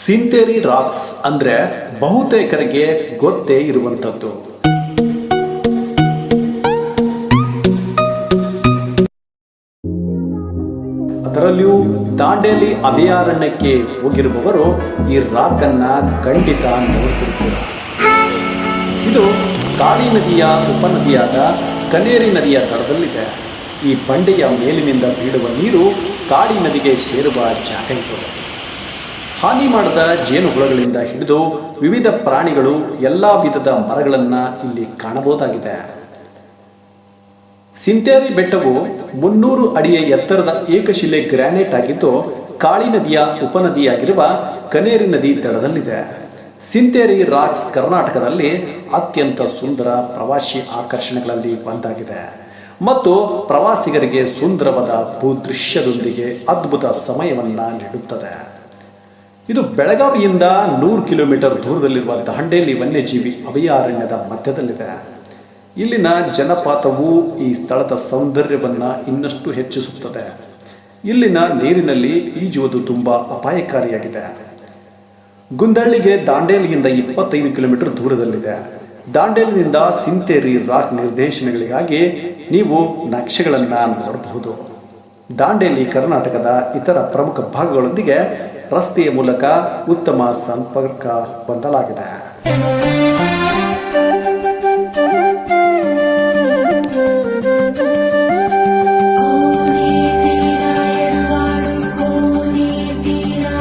ಸಿಂತೇರಿ racks ಅಂದ್ರೆ ಬಹುತೇಕರಿಗೆ ಗೊತ್ತೇ ಇರುವಂತದ್ದು ಅದರಲ್ಲಿಯೂ ದಾಂಡೇಲಿ ಅಭಯಾರಣ್ಯಕ್ಕೆ ಹೋಗಿರುವವರು ಈ ರಾಕ್ ಅನ್ನ ಖಂಡಿತ ನೋಡ್ತಿರ್ತೀರ. ಇದು ಕಾಳಿ ನದಿಯ ಉಪನದಿಯಾದ ಕನೇರಿ ನದಿಯ ದಡದಲ್ಲಿದೆ. ಈ ಬಂಡೆಯ ಮೇಲಿನಿಂದ ಬೀಳುವ ನೀರು ಕಾಳಿ ನದಿಗೆ ಸೇರುವ ಜಾಗ ಇದು. ಹಾನಿ ಮಾಡದ ಜೇನುಹುಳಗಳಿಂದ ಹಿಡಿದು ವಿವಿಧ ಪ್ರಾಣಿಗಳು ಎಲ್ಲ ವಿಧದ ಮರಗಳನ್ನು ಇಲ್ಲಿ ಕಾಣಬಹುದಾಗಿದೆ. ಸಿಂತೇರಿ ಬೆಟ್ಟವು ಮುನ್ನೂರು ಅಡಿಯ ಎತ್ತರದ ಏಕಶಿಲೆ ಗ್ರಾನೈಟ್ ಆಗಿದ್ದು, ಕಾಳಿ ನದಿಯ ಉಪನದಿಯಾಗಿರುವ ಕನೇರಿ ನದಿ ದಡದಲ್ಲಿದೆ. ಸಿಂತೇರಿ ರಾಕ್ಸ್ ಕರ್ನಾಟಕದಲ್ಲಿ ಅತ್ಯಂತ ಸುಂದರ ಪ್ರವಾಸಿ ಆಕರ್ಷಣೆಗಳಲ್ಲಿ ಒಂದಾಗಿದೆ. ಮತ್ತು ಪ್ರವಾಸಿಗರಿಗೆ ಸುಂದರವಾದ ಭೂದೃಶ್ಯದೊಂದಿಗೆ ಅದ್ಭುತ ಸಮಯವನ್ನು ನೀಡುತ್ತದೆ. ಇದು ಬೆಳಗಾವಿಯಿಂದ ನೂರು ಕಿಲೋಮೀಟರ್ ದೂರದಲ್ಲಿರುವ ದಾಂಡೇಲಿ ವನ್ಯಜೀವಿ ಅಭಯಾರಣ್ಯದ ಮಧ್ಯದಲ್ಲಿದೆ. ಇಲ್ಲಿನ ಜಲಪಾತವು ಈ ಸ್ಥಳದ ಸೌಂದರ್ಯವನ್ನು ಇನ್ನಷ್ಟು ಹೆಚ್ಚಿಸುತ್ತದೆ. ಇಲ್ಲಿನ ನೀರಿನಲ್ಲಿ ಈಜುವುದು ತುಂಬ ಅಪಾಯಕಾರಿಯಾಗಿದೆ. ಗುಂದಳ್ಳಿಗೆ ದಾಂಡೇಲಿಯಿಂದ ಇಪ್ಪತ್ತೈದು ಕಿಲೋಮೀಟರ್ ದೂರದಲ್ಲಿದೆ. ದಾಂಡೇಲಿನಿಂದ ಸಿಂತೇರಿ ರಾಕ್ ನಿರ್ದೇಶನಗಳಿಗಾಗಿ ನೀವು ನಕ್ಷೆಗಳನ್ನು ನೋಡಬಹುದು. ದಾಂಡೇಲಿ ಕರ್ನಾಟಕದ ಇತರ ಪ್ರಮುಖ ಭಾಗಗಳೊಂದಿಗೆ ರಸ್ತೆಯ ಮೂಲಕ ಉತ್ತಮ ಸಂಪರ್ಕ ಹೊಂದಲಾಗಿದೆ.